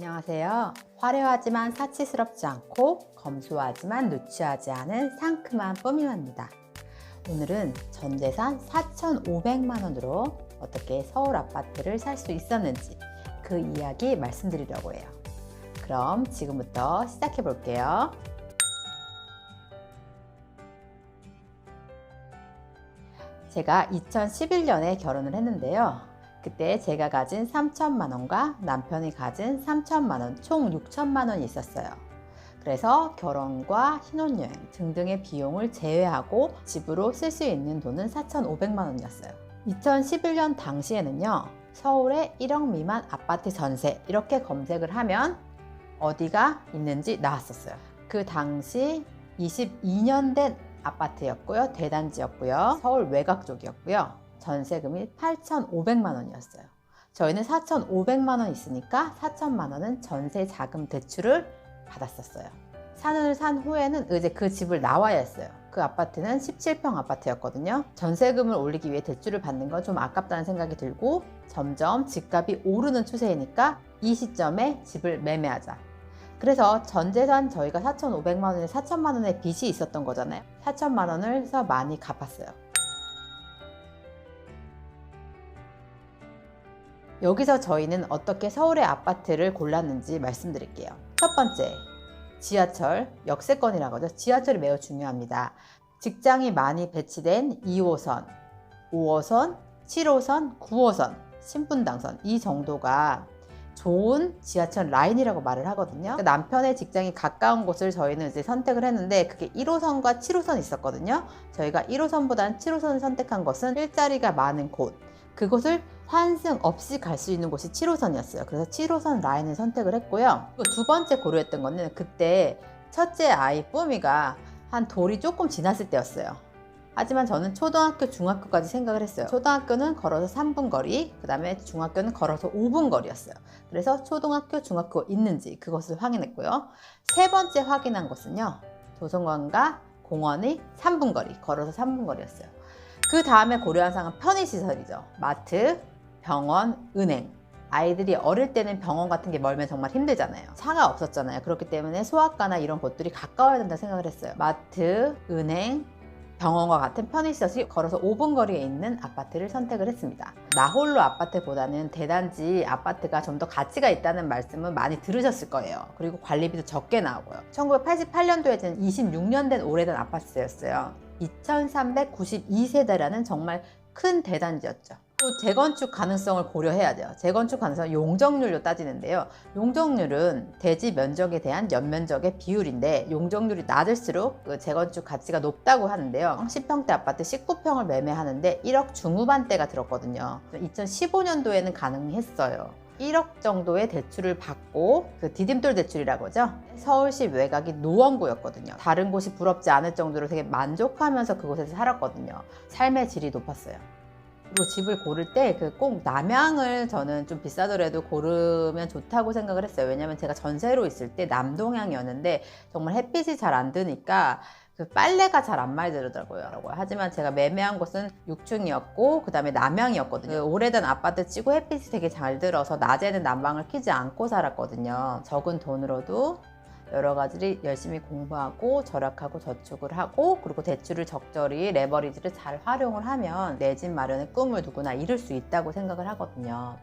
안녕하세요. 화려하지만 사치스럽지 않고 검소하지만 누추하지 않은 상큼한 뽀미화입니다. 오늘은 전재산 4,500만 원으로 어떻게 서울 아파트를 살 수 있었는지 그 이야기 말씀드리려고 해요. 그럼 지금부터 시작해 볼게요. 제가 2011년에 결혼을 했는데요. 그때 제가 가진 3천만 원과 남편이 가진 3천만 원, 총 6천만 원이 있었어요. 그래서 결혼과 신혼여행 등등의 비용을 제외하고 집으로 쓸 수 있는 돈은 4,500만 원이었어요. 2011년 당시에는요, 서울에 1억 미만 아파트 전세 이렇게 검색을 하면 어디가 있는지 나왔었어요. 그 당시 22년 된 아파트였고요. 대단지였고요. 서울 외곽 쪽이었고요. 전세금이 8,500만 원이었어요. 저희는 4,500만 원 있으니까 4천만 원은 전세 자금 대출을 받았었어요. 산을 산 후에는 이제 그 집을 나와야 했어요. 그 아파트는 17평 아파트였거든요. 전세금을 올리기 위해 대출을 받는 건 좀 아깝다는 생각이 들고 점점 집값이 오르는 추세이니까 이 시점에 집을 매매하자. 그래서 전재산 저희가 4,500만 원에 4천만 원의 빚이 있었던 거잖아요. 4천만 원을 해서 많이 갚았어요. 여기서 저희는 어떻게 서울의 아파트를 골랐는지 말씀드릴게요. 첫 번째, 지하철, 역세권이라고 하죠. 지하철이 매우 중요합니다. 직장이 많이 배치된 2호선, 5호선, 7호선, 9호선, 신분당선 이 정도가 좋은 지하철 라인이라고 말을 하거든요. 그러니까 남편의 직장이 가까운 곳을 저희는 이제 선택을 했는데 그게 1호선과 7호선이 있었거든요. 저희가 1호선보다는 7호선을 선택한 것은 일자리가 많은 곳, 그곳을 환승 없이 갈 수 있는 곳이 7호선이었어요. 그래서 7호선 라인을 선택을 했고요. 두 번째 고려했던 거는 그때 첫째 아이 뿜이가 한 돌이 조금 지났을 때였어요. 하지만 저는 초등학교, 중학교까지 생각을 했어요. 초등학교는 걸어서 3분 거리, 그 다음에 중학교는 걸어서 5분 거리였어요. 그래서 초등학교, 중학교 있는지 그것을 확인했고요. 세 번째 확인한 것은요. 도서관과 공원이 3분 거리, 걸어서 3분 거리였어요. 그 다음에 고려한 사항은 편의시설이죠. 마트, 병원, 은행. 아이들이 어릴 때는 병원 같은 게 멀면 정말 힘들잖아요. 차가 없었잖아요. 그렇기 때문에 소아과나 이런 곳들이 가까워야 된다 생각을 했어요. 마트, 은행, 병원과 같은 편의시설이 걸어서 5분 거리에 있는 아파트를 선택을 했습니다. 나홀로 아파트보다는 대단지 아파트가 좀 더 가치가 있다는 말씀은 많이 들으셨을 거예요. 그리고 관리비도 적게 나오고요. 1988년도에 는 26년 된 오래된 아파트였어요. 2392세대라는 정말 큰 대단지였죠. 또 재건축 가능성을 고려해야 돼요. 재건축 가능성 용적률로 따지는데요. 용적률은 대지 면적에 대한 연면적의 비율인데 용적률이 낮을수록 그 재건축 가치가 높다고 하는데요. 10평대 아파트 19평을 매매하는데 1억 중후반대가 들었거든요. 2015년도에는 가능했어요. 1억 정도의 대출을 받고 그 디딤돌 대출이라고 하죠. 서울시 외곽이 노원구였거든요. 다른 곳이 부럽지 않을 정도로 되게 만족하면서 그곳에서 살았거든요. 삶의 질이 높았어요. 그리고 집을 고를 때 그 꼭 남향을 저는 좀 비싸더라도 고르면 좋다고 생각을 했어요. 왜냐면 제가 전세로 있을 때 남동향이었는데 정말 햇빛이 잘 안 드니까 그 빨래가 잘안 많이 들더라고요. 하지만 제가 매매한 곳은 6층이었고 그 다음에 남향이었거든요. 그 오래된 아파트 치고 햇빛이 되게 잘 들어서 낮에는 난방을 켜지 않고 살았거든요. 적은 돈으로도 여러 가지를 열심히 공부하고 절약하고 저축을 하고 그리고 대출을 적절히 레버리지를 잘 활용을 하면 내 집 마련의 꿈을 누구나 이룰 수 있다고 생각을 하거든요.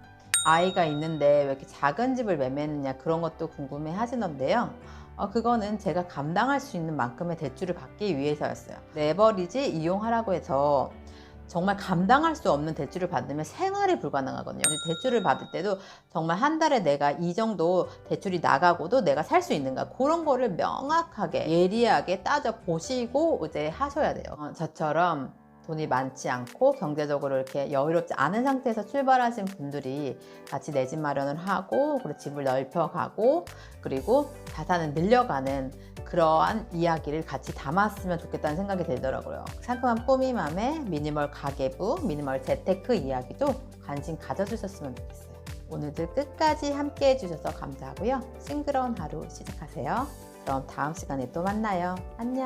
아이가 있는데 왜 이렇게 작은 집을 매매했느냐 그런 것도 궁금해 하시던데요. 어, 그거는 제가 감당할 수 있는 만큼의 대출을 받기 위해서였어요. 레버리지 이용하라고 해서 정말 감당할 수 없는 대출을 받으면 생활이 불가능하거든요. 대출을 받을 때도 정말 한 달에 내가 이 정도 대출이 나가고도 내가 살 수 있는가 그런 거를 명확하게 예리하게 따져 보시고 이제 하셔야 돼요. 어, 저처럼 돈이 많지 않고 경제적으로 이렇게 여유롭지 않은 상태에서 출발하신 분들이 같이 내 집 마련을 하고 그리고 집을 넓혀가고 그리고 자산을 늘려가는 그러한 이야기를 같이 담았으면 좋겠다는 생각이 들더라고요. 상큼한 뽀미맘의 미니멀 가계부, 미니멀 재테크 이야기도 관심 가져주셨으면 좋겠어요. 오늘도 끝까지 함께 해주셔서 감사하고요. 싱그러운 하루 시작하세요. 그럼 다음 시간에 또 만나요. 안녕.